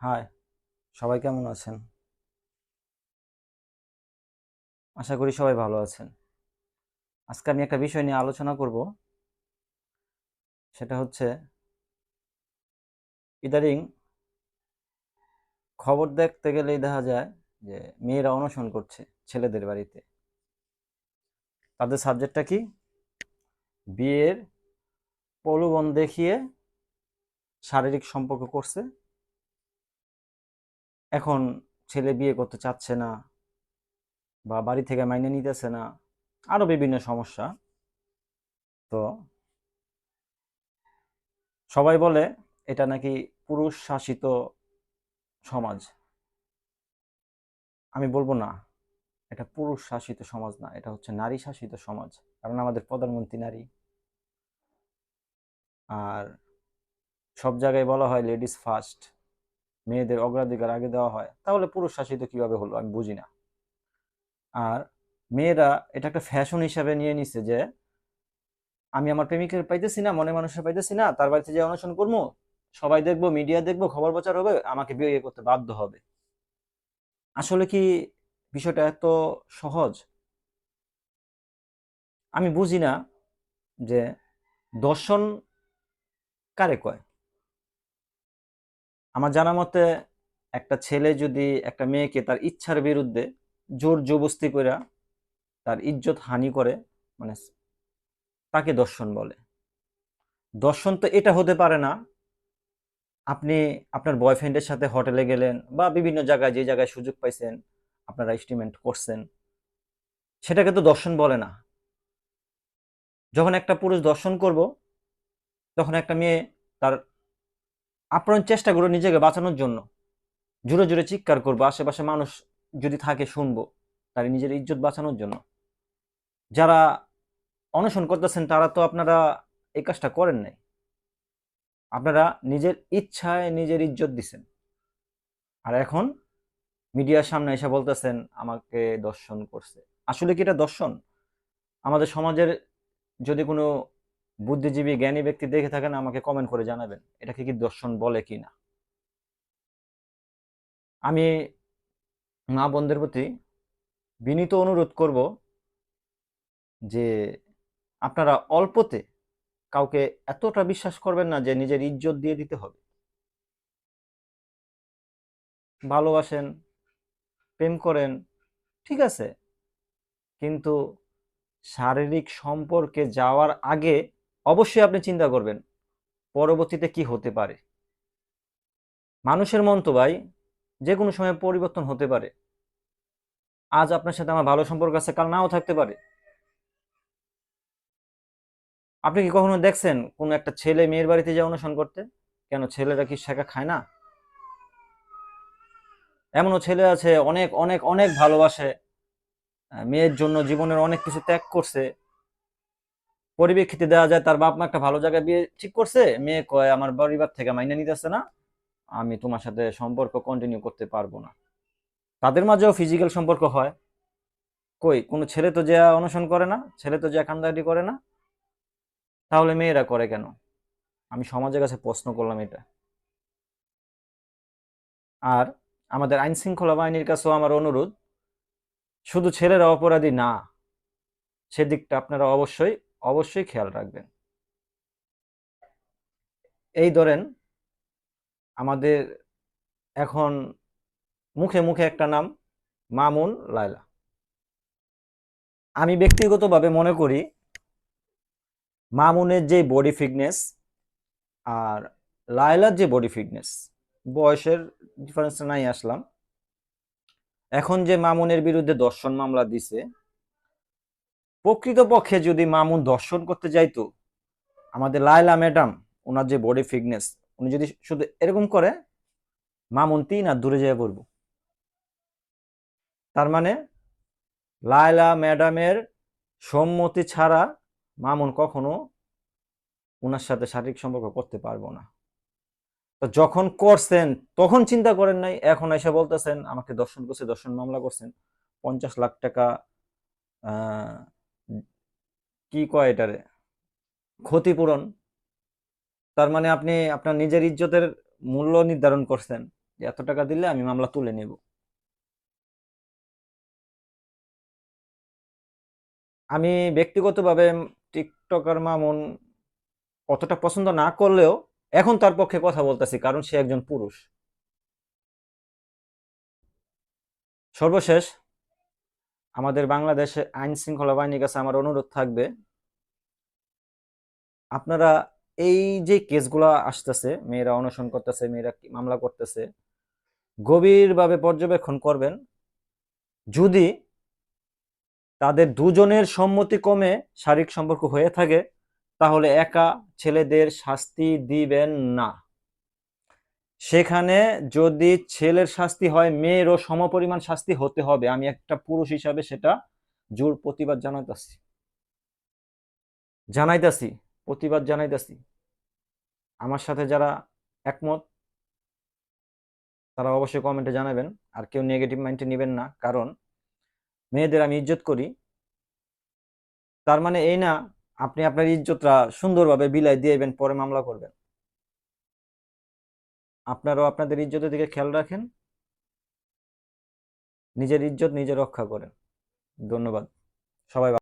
High সবাই কেমন আছেন? আশা করি সবাই ভালো আছেন। আজকে আমি একটা বিষয় নিয়ে আলোচনা করব। সেটা হচ্ছে ইদারিং খবর দেখতে গেলেই দেখা যায় যে মেয়েরা অনশন করছে ছেলেদের বাড়িতে। তাদের সাবজেক্টটা কি? বিয়ের প্রলোভন দেখিয়ে শারীরিক সম্পর্ক করছে। এখন ছেলে বিয়ে করতে চাচ্ছে না বা বাড়ি থেকে মাইনে নিতেছে না আরও বিভিন্ন সমস্যা। তো সবাই বলে এটা নাকি পুরুষ শাসিত সমাজ। আমি বলব না, এটা পুরুষ শাসিত সমাজ না, এটা হচ্ছে নারী শাসিত সমাজ, কারণ আমাদের প্রধানমন্ত্রী নারী। আর সব জায়গায় বলা হয় লেডিস ফার্স্ট মেয়েদের অগ্রাধিকার আগে দেওয়া হয়, তাহলে পুরুষ শাসিত কীভাবে হলো আমি বুঝি না। আর মেয়েরা এটা একটা ফ্যাশন হিসাবে নিয়ে নিছে যে, আমি আমার প্রেমিকের পাইতেছি না মনে মানুষের পাইতেছি না, তার বাড়িতে যে অনশন করব, সবাই দেখব মিডিয়া দেখব, খবর প্রচার হবে, আমাকে বিয়ে করতে বাধ্য হবে। আসলে কি বিষয়টা এত সহজ? আমি বুঝি না যে দর্শন কারে কয়? আমার জানা মতে একটা ছেলে যদি একটা মেয়েকে তার ইচ্ছার বিরুদ্ধে জোর জবস্তি করে তার ইজ্জত হানি করে মানে তাকে দর্শন বলে। দর্শন তো এটা হতে পারে না, আপনি আপনার বয়ফ্রেন্ডের সাথে হোটেলে গেলেন বা বিভিন্ন জায়গায় যে জায়গায় সুযোগ পাইছেন, আপনারা এস্টিমেট করছেন, সেটাকে তো দর্শন বলে না। যখন একটা পুরুষ দর্শন করব, তখন একটা মেয়ে তার আপ্রাণ চেষ্টা করো নিজেকে বাঁচানোর জন্য। জোরে জোরে চিৎকার করব, আশেপাশে মানুষ যদি থাকে শুনব তার নিজের ইজ্জত বাঁচানোর জন্য। যারা অনশন করতেছেন, তারা তো আপনারা এই কাজটা করেন নাই। আপনারা নিজের ইচ্ছায় নিজের ইজ্জত দিছেন। আর এখন মিডিয়ার সামনে এসে বলতেছেন, আমাকে দর্শন করছে। আসলে কি এটা দর্শন? আমাদের সমাজের যদি কোনো বুদ্ধিজীবী, জ্ঞানী ব্যক্তি দেখে থাকেন, আমাকে কমেন্ট করে জানাবেন এটাকে কি দর্শন বলে কি না আমি মা বোনদের প্রতি বিনীত অনুরোধ করব যে আপনারা অল্পতে কাউকে এতটা বিশ্বাস করবেন না যে নিজের ইজ্জত দিয়ে দিতে হবে। ভালোবাসেন, প্রেম করেন, ঠিক আছে, কিন্তু শারীরিক সম্পর্কে যাওয়ার আগে অবশ্যই আপনি চিন্তা করবেন, পরবর্তীতে কি হতে পারে। মানুষের মন তো ভাই যে কোনো সময় পরিবর্তন হতে পারে। আজ আপনার সাথে আমার ভালো সম্পর্ক আছে, কাল নাও থাকতে পারে। আপনি কি কখনো দেখছেন কোন একটা ছেলে মেয়ের বাড়িতে যায় অনুসরণ করতে? কেন ছেলেরা কি শেখা খায় না? এমনও ছেলে আছে, অনেক অনেক অনেক ভালোবাসে মেয়ের জন্য জীবনের অনেক কিছু ত্যাগ করছে। পরিপ্রেক্ষিতে দেওয়া যায়, তার বাপ মা একটা ভালো জায়গায় বিয়ে ঠিক করছে, মেয়ে কয়, আমার পরিবার থেকে মাইনে নিতেছে না, আমি তোমার সাথে সম্পর্ক কন্টিনিউ করতে পারব না। তাদের মাঝেও ফিজিক্যাল সম্পর্ক হয়। কই, কোনো ছেলে তো যে অনশন করে না, ছেলে তো যে কান্দাকাটি করে না, তাহলে মেয়েরা করে কেন? আমি সমাজের কাছে প্রশ্ন করলাম এটা। আর আমাদের আইন শৃঙ্খলা বাহিনীর কাছেও আমার অনুরোধ, শুধু ছেলেরা অপরাধী না, সেদিকটা আপনারা অবশ্যই অবশ্যই খেয়াল রাখবেন। এই ধরেন, আমাদের এখন মুখে মুখে একটা নাম, মামুন লায়লা। আমি ব্যক্তিগতভাবে মনে করি, মামুনের যে বডি ফিটনেস আর লায়লার যে বডি ফিটনেস বয়সের ডিফারেন্সটা নাই আসলাম। এখন যে মামুনের বিরুদ্ধে দর্শন মামলা দিছে প্রকৃতপক্ষে যদি মামুন দর্শন করতে যাইতো আমাদের লায়লা ম্যাডাম, ওনার যে বডি ফিটনেস উনি যদি শুধু এরকম করে, মামুন তিন আর দূরে যেয়ে পড়ব। তার মানে লায়লা ম্যাডামের সম্মতি ছাড়া মামুন কখনো ওনার সাথে শারীরিক সম্পর্ক করতে পারব না। তো যখন করছেন, তখন চিন্তা করেন নাই, এখন এসে বলতেছেন, আমাকে দর্শন করছে, দর্শন মামলা করছেন, পঞ্চাশ লাখ টাকা কি কয় এটারে? ক্ষতিপূরণ। তার মানে আপনি আপনার নিজের ইজ্জতের মূল্য নির্ধারণ করছেন যে এত টাকা দিলে আমি মামলা তুলে নেব। আমি ব্যক্তিগতভাবে টিকটকার মামুন অতটা পছন্দ না করলেও এখন তার পক্ষে কথা বলতেছি, কারণ সে একজন পুরুষ। সর্বশেষ আমাদের বাংলাদেশে আইন শৃঙ্খলা বাহিনীর কাছে আমার অনুরোধ থাকবে, আপনারা এই যে কেসগুলো আসতেছে, মেয়েরা অনশন করতেছে, মেয়েরা মামলা করতেছে, গভীরভাবে পর্যবেক্ষণ করবেন। যদি তাদের দুজনের সম্মতি কমে শারীরিক সম্পর্ক হয়ে থাকে, তাহলে একা ছেলেদের শাস্তি দিবেন না। সেখানে যদি ছেলের শাস্তি হয়, মেয়েরও সমপরিমাণ শাস্তি হতে হবে। আমি একটা পুরুষ হিসাবে সেটা জোর প্রতিবাদ জানাইতাছি। জানাইতাছি, প্রতিবাদ জানাইতাছি। আমার সাথে যারা একমত, তারা অবশ্যই কমেন্টে জানাবেন। আর কেউ নেগেটিভ মাইন্ডে নেবেন না, কারণ মেয়েদের আমি ইজ্জত করি। তার মানে এই না, আপনি আপনার ইজ্জতটা সুন্দরভাবে বিলাই দিয়েবেন পরে মামলা করবেন। আপনারাও আপনাদের ইজ্জতের দিকে খেয়াল রাখেন। নিজের ইজ্জত নিজে রক্ষা করেন। ধন্যবাদ। সবাই